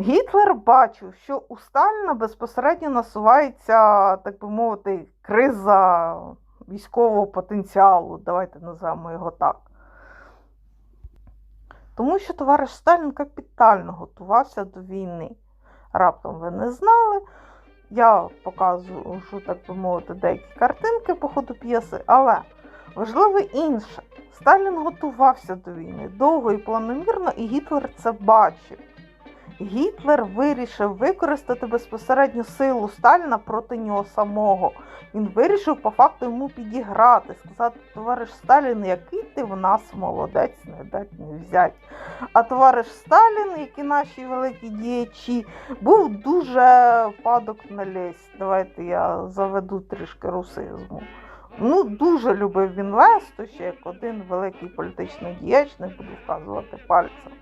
Гітлер бачив, що у Сталіна безпосередньо насувається, так би мовити, криза військового потенціалу. Давайте назвемо його так. Тому що товариш Сталін капітально готувався до війни. Раптом ви не знали. Я показую, так би мовити, деякі картинки по ходу п'єси, але важливо інше. Сталін готувався до війни довго і планомірно, і Гітлер це бачив. Гітлер вирішив використати безпосередньо силу Сталіна проти нього самого. Він вирішив по факту йому підіграти, сказати, товариш Сталін, який ти в нас молодець, не дать не взять. А товариш Сталін, як і наші великі діячі, був дуже падок на лесь. Давайте я заведу трішки русизму. Ну, дуже любив він Лесту, ще як один великий політичний діяч, не буду вказувати пальцем.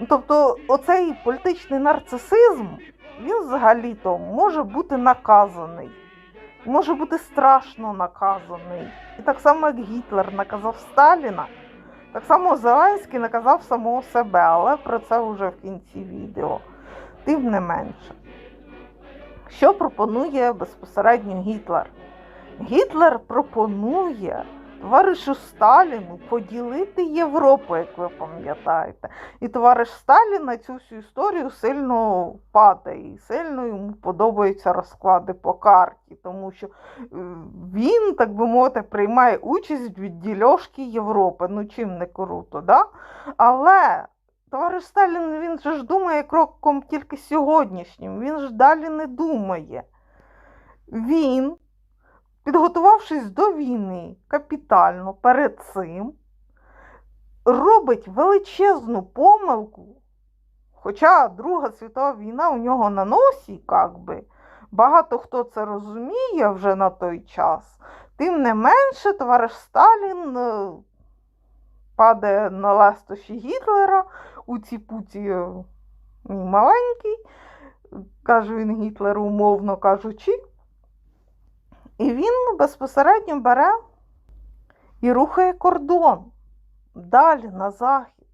Ну, тобто, оцей політичний нарцисизм, він взагалі-то може бути наказаний, може бути страшно наказаний. І так само, як Гітлер наказав Сталіна, так само Зеленський наказав самого себе, але про це вже в кінці відео. Тим не менше. Що пропонує безпосередньо Гітлер? Гітлер пропонує товаришу Сталіну поділити Європу, як ви пам'ятаєте. І товариш Сталін на цю всю історію сильно падає і сильно йому подобаються розклади по карті, тому що е, він, так би мовити, приймає участь в віддільошки Європи. Ну чим не круто, да? Але товариш Сталін він же ж думає кроком тільки сьогоднішнім, він ж далі не думає. Він підготувавшись до війни капітально перед цим, робить величезну помилку. Хоча Друга світова війна у нього на носі, як би, багато хто це розуміє вже на той час, тим не менше, товариш Сталін е, падає на ластощі Гітлера у ці путі е, маленький, каже він Гітлеру, умовно кажучи. І він безпосередньо бере і рухає кордон далі на захід.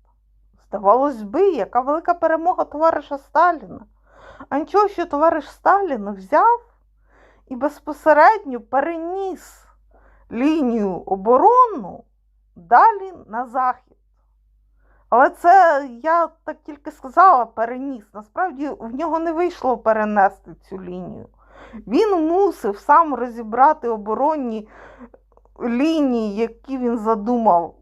Здавалось би, яка велика перемога товариша Сталіна. А нічого, що товариш Сталін взяв і безпосередньо переніс лінію оборону далі на захід. Але це я так тільки сказала, переніс. Насправді в нього не вийшло перенести цю лінію. Він мусив сам розібрати оборонні лінії, які він задумав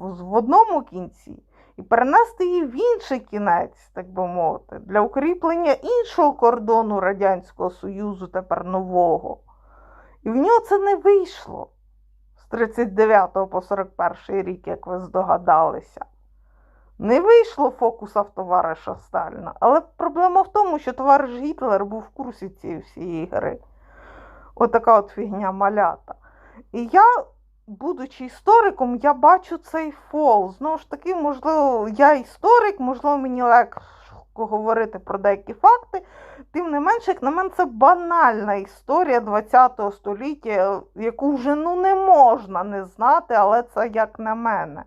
в одному кінці, і перенести її в інший кінець, так би мовити, для укріплення іншого кордону Радянського Союзу, тепер нового. І в нього це не вийшло з 39 по 41 рік, як ви здогадалися. Не вийшло фокуса в товариша Сталіна. Але проблема в тому, що товариш Гітлер був в курсі цієї всієї гри. Отака от фігня малята. І я, будучи істориком, я бачу цей фол. Знову ж таки, можливо, я історик, можливо, мені легко говорити про деякі факти. Тим не менше, як на мене, це банальна історія ХХ століття, яку вже ну, не можна не знати, але це як на мене.